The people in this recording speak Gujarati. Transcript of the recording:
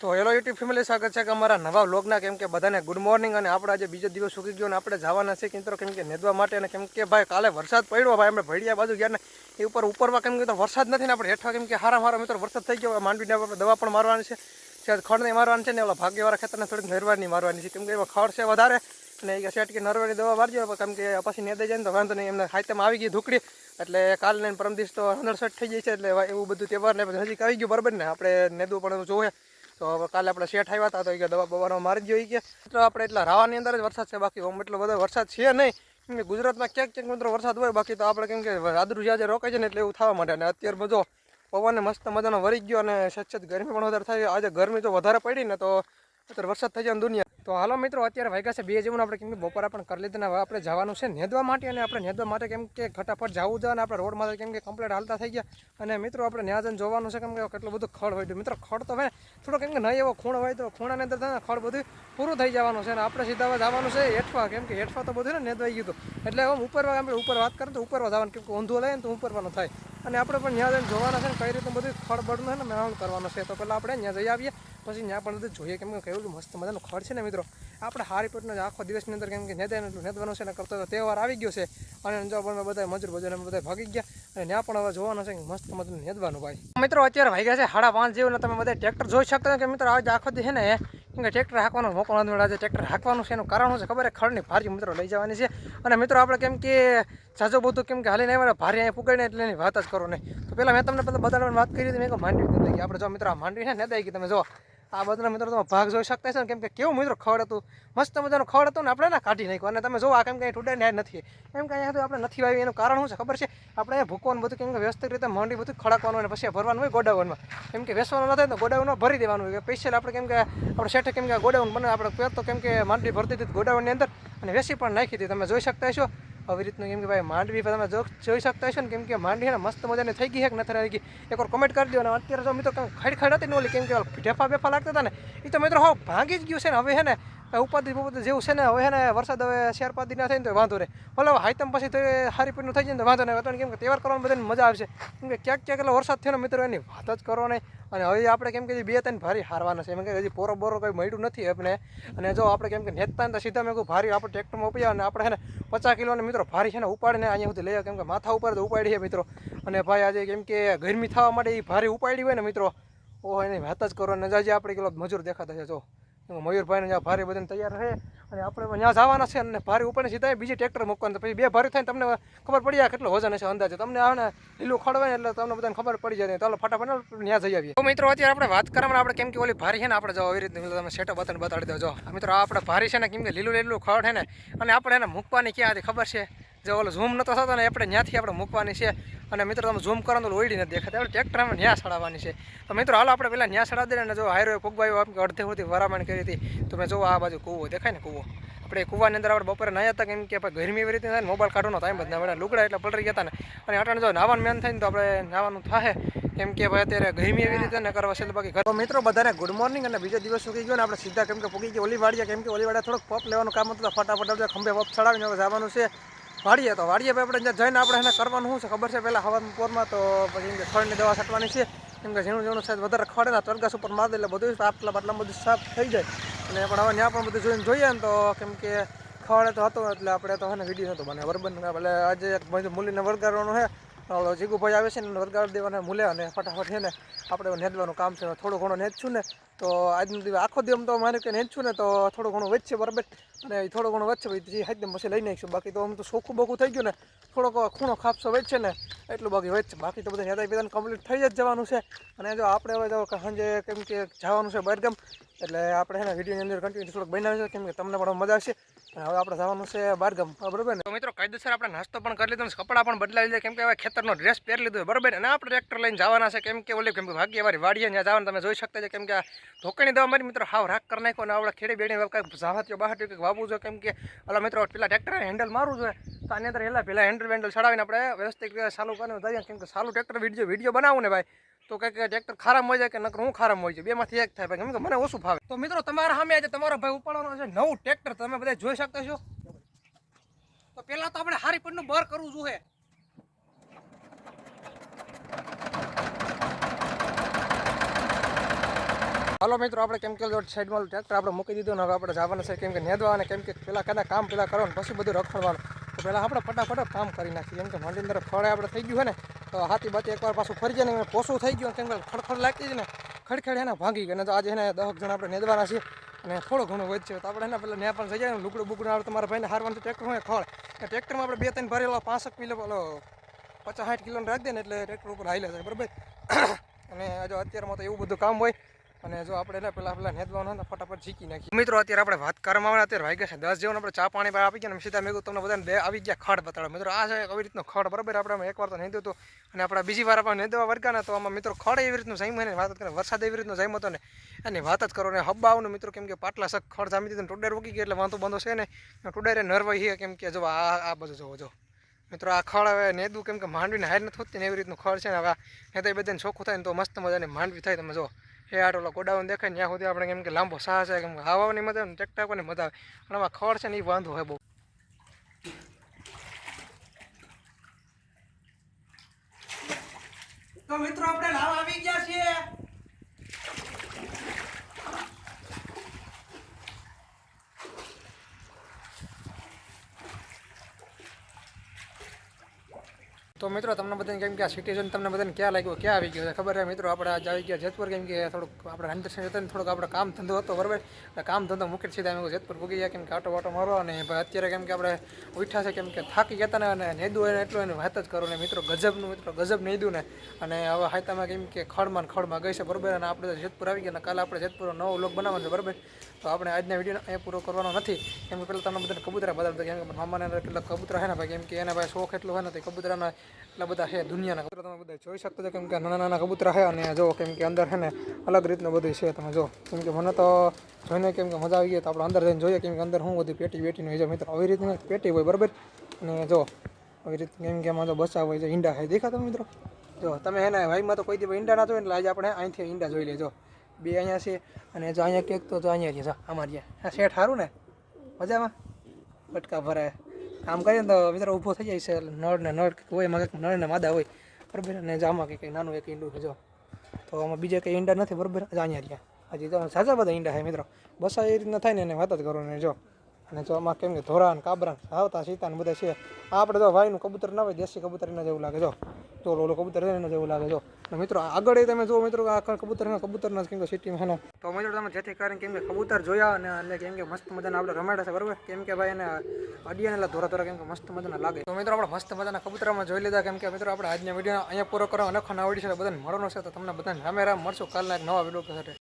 તો હેલો યુટ્યુબ ફેમિલી, સ્વાગત છે કે અમારા નવા વ્લોગના. કેમ કે બધાને ગુડ મોર્નિંગ અને આપણે આજે બીજો દિવસ સુકી ગયો અને આપણે જવાના છે મિત્રો, કેમ કે નેદવા માટે અને કેમ કે ભાઈ, કાલે વરસાદ પડ્યો ભાઈ અમે ભેડિયા બાજુ ગયા ને એ ઉપર ઉપરમાં કેમ કે તો વરસાદ નથી ને આપણે હેઠવા કેમ કે હારા મારા મિત્રો વરસાદ થઈ ગયો માંડવીને આપણે દવા પણ મારવાની છે. શાયદ ખડ નહીં મારવાની છે ને ઓલા ભાગ્યવાળા ખેતરને થોડીક નરવાની મારવાની છે. કેમ કે એમાં ખડ છે વધારે અને એ સેટ કે નરવાની દવા મારજો કેમ કે પછી નેદે જાય ને તો વાંધો નહીં. એમને ખાઈતેમાં આવી ગઈ ધૂકડી, એટલે કાલ ને પરમ દિવસ તો હંડરસઠ થઈ જાય છે, એટલે એવું બધું તહેવાર ને નજીક આવી ગયું, બરાબર ને? આપણે નેદવું પણ જોવે તો હવે કાલે આપણે શેઠ આવ્યા હતા તો એ દવા બવાનો મારી દો એ કે. તો આપણે એટલા રાવાની અંદર જ વરસાદ છે, બાકી એટલો બધો વરસાદ છે નહીં. ગુજરાતમાં ક્યાંક ક્યાંક મિત્રો વરસાદ હોય, બાકી તો આપણે કેમ કે વાદળું જ્યાં રોકાય છે ને એટલે એવું થવા માટે અને અત્યારે બધો પવન મસ્ત મજાનો વરી ગયો અને સચત ગરમી પણ વધારે થાય. આજે ગરમી તો વધારે પડી ને તો અત્યારે વરસાદ થઈ જાય દુનિયા. તો હાલો મિત્રો, અત્યારે વાગ્યા છે, બે જેવું આપણે કેમ કે બપોરા પણ કરી લીધું હવે આપણે જવાનું છે નેદવા માટે અને આપણે નેદવા માટે કેમ કે ફટાફટ જવું જોઈએ અને આપણે રોડ માટે કેમ કે કમ્પ્લેટ હાલતા થઈ ગયા. અને મિત્રો, આપણે ન્યા જઈને જોવાનું છે કેમ કે કેટલું બધું ખડ હોય છે. મિત્રો, ખડ તો હવે થોડો કેમ કે નહીં એવો ખૂણ હોય તો ખૂણાની અંદર થાય ખડ બધું પૂરું થઈ જવાનું છે અને આપણે સીધા જવાનું છે હેઠવા. કેમ કે હેઠવા તો બધું ને નેદવાઈ ગયું હતું. એટલે આમ ઉપર આપણે ઉપર વાત કરીએ તો ઉપરવા જવાનું. કેમ કે ઊંધું લઈએ ને તો ઉપરવાનું થાય. અને આપણે પણ ત્યાં જઈને જોવાના છે ને કઈ રીતે બધું ખડ બળનું છે ને મેળવણ કરવાનું છે. તો પહેલાં આપણે ત્યાં જઈ આવીએ. પછી ત્યાં પણ જોઈએ. કેમ કે કેવું મસ્ત મજાનો ખડ છે ને મિત્રો. આપણે હારી પેટનો આખો દિવસની અંદર કેમ કે નેદાનું નેદવાનું છે ને કરતો તહેવાર આવી ગયો છે. અને જો પણ બધા મજૂર બજૂર બધા ભાગી ગયા અને ત્યાં પણ હવે જોવાનું છે કે મસ્ત મજાનું નેદવાનું ભાઈ. મિત્રો અત્યારે ભાગ્યા છે સાડા પાંચ જેવું તમે બધા ટ્રેક્ટર જોઈ શકતા કે મિત્રો આજે આખો દી છે ને, કેમ કે ટ્રેક્ટર હાંકવાનો મોકો નથી મળ્યો આજે ટ્રેક્ટર હાંકવાનું છે એનું કારણ છે ખબર છે? ખડની ભારી મિત્રો લઈ જવાની છે. અને મિત્રો આપણે કેમ કે જાજો બધું કેમ કે હાલીને આવ્યા, ભારી અહીંયા પુગાડીને એટલે એની વાત જ કરો નહીં. તો પહેલાં મેં તમને બધા બધાને વાત કરી હતી, મેં માંડવી કે આપણે જો મિત્રો આ માંડવી છે ને ગઈ તમે જો આ બધા મિત્રો તમે ભાગ જોઈ શકતા છો ને, કેમ કે કેવું મિત્રો ખડ હતું. મસ્ત મજાનું ખડ હતું ને આપણે ના કાઢી નાખ્યું. અને તમે જો આ કેમ કે ટુડે ને નથી. એમ કંઈ અહીંયા તો આપણે નથી વાવી, એનું કારણ શું છે ખબર છે? આપણે ભૂકવાનું બધું કેમ કે વ્યવસ્થિત રીતે માંડી બધું ખડકવાનું અને પછી ભરવાનું હોય ગોડાઉનમાં. કેમ કે વેસવાનું નથી તો ગોડાઉનમાં ભરી દેવાનું હોય. સ્પેશિયલ આપણે કેમ કે આપણે શેઠે કેમ કે ગોડાઉન બને આપણે પહેર તો કેમ કે માંડી ભરતી હતી ગોડાઉનની અંદર અને વેસી પણ નાખી હતી તમે જોઈ શકતા છો આવી રીતનું કેમ કે ભાઈ માંડવી તમે જોઈ શકતા હશો ને કેમ કે માંડવી ને મસ્ત મજાની થઈ ગઈ છે કે નથી રહી ગઈ. એકવાર કમેન્ટ કરી દો અને અત્યારે જો મિત્રો ખાડ ખડ ખડ હતી ને ઓલી, કેમ કે ભેફા બેફા લાગતા હતા ને એ તો મિત્રો હો ભાંગી જ ગયું છે ને, હવે હે ને ઉપાધિ ઉપાધિ જેવું છે ને, હવે છે ને વરસાદ હવે શેરપાદી ના થાય ને, તો વાંધો રહે ભલે હાઈતમ પછી તો હારી પીનું થઈ જાય ને વાંધો નહીં. હતો કેમ કે તહેવાર કરવાની બધાને મજા આવશે. કેમ કે ક્યાંક ક્યાંક એટલે વરસાદ થયો ને, મિત્રો, એની વાત જ કરો નહીં. અને હવે આપણે કેમ કે બે ત્રણ ભારી હારવાના છે. એમ કે હજી પોરો બોરો કંઈ મળ્યું નથી આપણે અને જો આપણે કેમ કે નેતા ને સીધા મેં કહું ભારી આપણે ટ્રેક્ટરમાં ઉપયા અને આપણે છે ને પચાસ કિલોને મિત્રો ભારી છે ને ઉપાડીને અહીંયા સુધી લઈએ કેમ કે માથા ઉપર તો ઉપાડી છે મિત્રો. અને ભાઈ આજે કેમ કે ગરમી થવા માટે એ ભારી ઉપાડી હોય ને મિત્રો. ઓહો, એની વાત જ કરો ને આજે આપણે કેટલો મજૂર દેખાતા છે, જો. મયુરભાઈને જ્યાં ભારે બધાને તૈયાર રહે અને આપણે ત્યાં જવાના છે અને ભારે ઉપર સીધા બીજી ટ્રેક્ટર મૂકવાનું પછી બે ભારે થાય તમને ખબર પડી જાય કેટલો વજન હશે અંદાજે. તમને આને લીલું ખડવાય એટલે તમને બધાને ખબર પડી જાય ચાલો ફટાફટ ત્યાં જઈ આવીએ. તો મિત્રો અત્યારે આપણે વાત કરવામાં આપણે કેમ કે ઓલી ભારી છે ને આપણે જો આવી રીતે તમે સેટો બતન બતાડી દો જો મિત્રો આપણે ભારી છે ને, કેમ કે લીલું લીલું ખડ છે ને, અને આપણે એને મૂકવાની ક્યાં હતી ખબર છે? જો ઓલો ઝૂમ નતો થતો ને આપણે ત્યાંથી આપણે મૂકવાની છે. અને મિત્રો, તમે ઝૂમ કરો તો ઓઈડી નથી દેખાતી. આપણે ટ્રેક્ટર અમે ન્યા સડાવવાની છે. તો મિત્રો, હાલો આપણે પહેલાં ન્યા સડાવી દઈએ અને જો હાઈરોએ ફૂગવાયો આમ કે અડધે સુધી વરામણ કરી હતી. તો મેં જો આ બાજુ કૂવો, દેખાય ને કૂવો? આપણે કુવાની અંદર આપણે બપોરે નાહ્યા હતા કેમ કે આપણે ગરમી એવી રીતે થાય મોબાઈલ કાઢવાનો ટાઈમ ના મળે. લુગડા એટલે પલરી ગયા હતા ને. અને અટાણે જો નાવાનું મેન થાય ને તો આપણે નાવાનું થાય કેમ કે ભાઈ અત્યારે ગરમી એવી રીતે ને કરવા છે બાકી ઘર- મિત્રો, બધાને ગુડ મોર્નિંગ અને બીજો દિવસ સુકી ગયો ને આપણે સીધા કેમ કે ગયા. ઓલી વાડીએ કેમ કે ઓલી વાડિયા થોડોક પપ લેવાનું કામ હતું ફટાફટ આપણે ખંભે પપ ચડાવીને જવાનું છે. વાડીએ તો વાળીએ આપણે જ્યાં જઈને આપણે એને કરવાનું શું છે? ખબર છે? પહેલાં હવા પોરમાં તો પછી એમ કે ખડની દવા છાંટવાની છે. એમ કે ઝીણું ઝીણું સાહેબ વધારે ખડે ને તરગાસ ઉપર મારી દે એટલે બધું આટલા બાટલા બધું સાફ થઈ જાય. અને પણ હવે ત્યાં પણ બધું જોઈને જોઈએ ને તો કેમ કે ખવાડે તો હતો એટલે આપણે તો હે વીડિયો નહોતો બને બરાબર એટલે આજે એક મૂલીને વળગાડવાનું છે જીગુભાઈ આવે છે ને વળગાડી દેવાના મૂલે અને ફટાફટ છે ને આપણે નેદવાનું કામ છે. થોડું ઘણું નેચું ને તો આજનો દિવસ આખો દિવસ તો મારે કે નેદશું ને તો થોડું ઘણું વધશે બરાબર. અને થોડું ઘણું વધશે, પછી હાથને પછી લઈ નાખીશું. બાકી તો આમ તો સોખું બોખું થઈ ગયું ને થોડોક ખૂણો ખાપસો વેચશે ને એટલું બાકી વધશે બાકી તો બધા નેતા બધાને કમ્પ્લીટ થઈ જ જવાનું છે. અને જો આપણે હવે જો સાંજે કેમ કે જવાનું છે બહારગામ એટલે આપણે એના વિડીયોની અંદર કન્ટિન્યુ થોડુંક બનાવ્યું છે. કેમ કે તમને પણ મજા આવશે. અને હવે આપણે જવાનું છે બહારગામ બરાબર ને? મિત્રો કાયદેસર આપણે નાસ્તો પણ કરી લીધો કપડાં પણ બદલાવી લીધા. કેમ કે હવે ખેતરનો ડ્રેસ પહેરી લીધો બરાબર અને આપણે ટ્રેક્ટર લઈને જવાના છે. કેમ કે ઓલી કેમ કે ભાગ્યવારી વાડીએ ત્યાં જવાનું તમે જોઈ શકતા છે. કેમ કે આ ધોકાની દવા મારી મિત્રો હાવ રાખ કરી નાખો. અને આપણે ખેડી બેડી કાંઈક જાવાતીઓ બહાર કંઈક વાવવું જોઈએ. કેમ કે ઓલા મિત્રો પેલા ટ્રેક્ટરને હેન્ડલ મારવું જોઈએ. તો આની અંદર પહેલાં પહેલાં હેન્ડલ વેન્ડલ ચડાવીને આપણે વ્યવસ્થિત રીતે ચાલુ કરીને કેમ કે સારું ટ્રેક્ટર વીડિયો વીડિયો બનાવું ને ભાઈ. તો કંઈક ટ્રેક્ટર ખરાબ હોય જાય કે નકર હું ખરાબ હોય છે બેમાંથી એક થાય કેમ કે મને ઓછું ફાવે. તો મિત્રો, તમારા સામે આજે તમારો ભાઈ ઉપાડવાનો છે નવું ટ્રેક્ટર તમે બધા જોઈ શકતા છો? તો પેલા તો આપણે હારી પડનું બર કરવું જોઈએ. હાલો મિત્રો, આપણે કેમ કે સાઈડમાં ટ્રેક્ટર આપણે મૂકી દીધું ને હવે આપણે જવાનું છે. કેમ કે નેદવા અને કેમ કે પેલા કદાચ કામ પેલા કરવાનું, પછી બધું રખડવાનું. તો પહેલાં આપણે ફટાફટ કામ કરી નાખીએ. કેમ કે મંડી અંદર ખડે આપણે થઈ ગયું હોય ને, તો હાથી બાતી એકવાર પાછું ફરી જાય ને પોસું થઈ ગયું કેમ કે ખડખડ લાગતી જ ને, ખડખડ એને ભાંગી ગઈ ને તો આજે એને દસ જણ આપણે નેદવાના છીએ અને થોડું ઘણું વધશે. તો આપણે એના પહેલાં ન્યા પણ જઈ જાય લુકડું બુકડું આવે તમારા ભાઈને હારવાનું ટ્રેક્ટર હોય ખડ એ ટ્રેક્ટરમાં આપણે બે ત્રણ ભરેલો પાંસઠ કિલો પેલો પચાસ સાઠ કિલોને રાખી દે ને એટલે ટ્રેક્ટર ઉપર હાઈલે છે બરાબર? અને જો અત્યારમાં તો એવું બધું કામ હોય અને જો આપણે એના પેલા પેલા નેદવાનો ને ફટાફટ શીખી નાખીએ. મિત્રો, અત્યારે આપણે વાત કરવામાં આવે અત્યારે વાગ્યા છે દસ જેવું આપણે ચા પાણી પર આપી ગયા સીધા મેં તમને બધાને બે આવી ગયા ખડ બતાડો મિત્રો, આ છે આવી રીતનો ખડ. બરાબર, આપણે એકવાર તો નેદ્યું હતું અને આપણે બીજી વાર આપણે નેદવા વર્ગાના તો આમાં મિત્રો ખડ એવી રીતનું જામ્યું ને, વાત કરે, વરસાદ એવી રીતનો જામ્યો હતો ને, એની વાત જ કરો. ને હબ્બા આવું મિત્રો કેમ કે પાટલા સખ ખડ જામી દીધું ટુડેર વગી ગઈ એટલે વાંધો બંધો છે ને ટુડેરે નરવાઈ છે કેમ કે જો આ આ બધું જોવો, જો. મિત્રો, આ ખડ હવે નેદું કેમ કે માંડવીને હાર નથી હોતી ને એવી રીતનું ખડ છે ને હવે નેતા બધાને ચોખ્ખું થાય ને તો મસ્ત મજાની માંડવી થાય તમે જો. એ આટલો ગોડાઉન દેખાય ત્યાં સુધી આપણે કેમ કે લાંબો સાહ છે કેમ કે હવાની મજા આવે ને મજા આવે. પણ આમાં ખડ છે ને એ વાંધો હોય બહુ. તો મિત્રો, આપણે લાવ આવી ગયા છીએ. તો મિત્રો, તમને બધાને કેમ કે આ સિટીઝન તમને બધાને ક્યાં લાગ્યું, ક્યાં આવી ગયું ખબર છે મિત્રો, આપણે આજ આવી ગયા જેતપુર, કેમ કે થોડુંક આપણે અંદર ને થોડુંક આપણે કામ ધંધો હતો, બરાબર? એટલે કામ ધંધો મૂકી સીધા અમે જેતપુર ભૂગી ગયા, કેમ કે આટો વાટો મારો અને અત્યારે કેમ કે આપણે ઉઠ્યા છે, કેમ કે થાકી ગયા ને, અને નેદું એને એટલું એને વાત જ કરો ને મિત્રો, ગજબનું મિત્રો, ગજબ નેદું ને. અને હવે હાયતામાં કેમ કે ખડમાં ખડમાં ગઈ છે, બરાબર? અને આપણે જેતપુર આવી ગયા અને કાલે આપણે જેતપુર નવો લોક બનાવવાનો છે, બરાબર? તો આપણે આજના વીડિયો અહીંયા પૂરો કરવાનો નથી. કેમ કે પહેલાં તમને બધાને કબૂતરા બતાવતા કેમ કે મામાને કેટલા કબૂતરા છે ને ભાઈ, કેમ કે એના ભાઈ શોખ એટલો હોય ને, તે કબૂતરાના એટલા બધા છે દુનિયાના કબૂતર. તમે બધા જોઈ શકતો છો કેમ કે નાના નાના કબૂતરા છે અને જો કેમ કે અંદર છે ને અલગ રીતનું બધું છે. તમે જો, કેમ કે મને તો જોઈને કેમ કે મજા આવી ગઈ તો આપણે અંદર જઈને જોઈએ કેમ કે અંદર શું બધું પેટી વેટીનું હોય છે મિત્રો. આવી રીતની પેટી હોય, બરાબર? અને જો, આવી રીત કેમ કે એમાં જો બસા હોય છે, ઈંડા છે. દેખાતો મિત્રો? જો, તમે એને ભાઈમાં તો કોઈ દી ઈંડા ના જોઈએ એટલે આજે આપણે અહીંથી ઈંડા જોઈ લેજો. બે અહીંયા છે અને જો અહીંયા કેક તો જો અહીંયા છે. અમારે આ શેઠ સારું ને? મજામાં? બટકા ભરાય. કામ કરીએ ને તો મિત્રો ઊભો થઈ જાય છે નળ ને નળ હોય, એમાં કંઈક નળ ને માદા હોય, બરાબર? અને આમાં કંઈક નાનું એક ઈંડું છે, જો. તો આમાં બીજા કંઈ ઈંડા નથી, બરાબર? જ અહીંયા રહ્યા. હજી તો સાચા બધા ઈંડા છે, મિત્રો. બસ એ રીતના થાય ને એને વાત જ કરો ને જો. અને જો આમાં કેમ કે ધોરાન, કાબરાન આવતા સીતા ને બધા છે. આપણે તો ભાઈનું કબૂતર ના હોય, દેશી કબૂતર એના જેવું લાગે, જો. તો ઓલો કબૂતર એના જેવું લાગે, જો. મિત્રો, આગળ તમે જો મિત્રો, આ કબૂતર કબૂતર ના કેમ કે સિટીમાં તો મિત્રો, તમે જેથી કરીને કેમ કે કબૂતર જોયા અને એટલે કેમ કે મસ્ત મજાના આપણે રમાડે છે, બરોબર? કેમ કે ભાઈ એને અડિયાને એટલે ધોરા ધોરા કેમ કે મસ્ત મજાના લાગે. તો મિત્રો, આપણે મસ્ત મજાના કબૂતરમાં જોઈ લીધા કેમ કે મિત્રો, આપણે આજના વીડિયો અહીંયા પૂરો કરવા અનખો ના આવડી છે, બધાને મળવાનો છે, તો તમને બધાને રામે રામ મળશું કાલના એક નવા વીડિયો સાથે.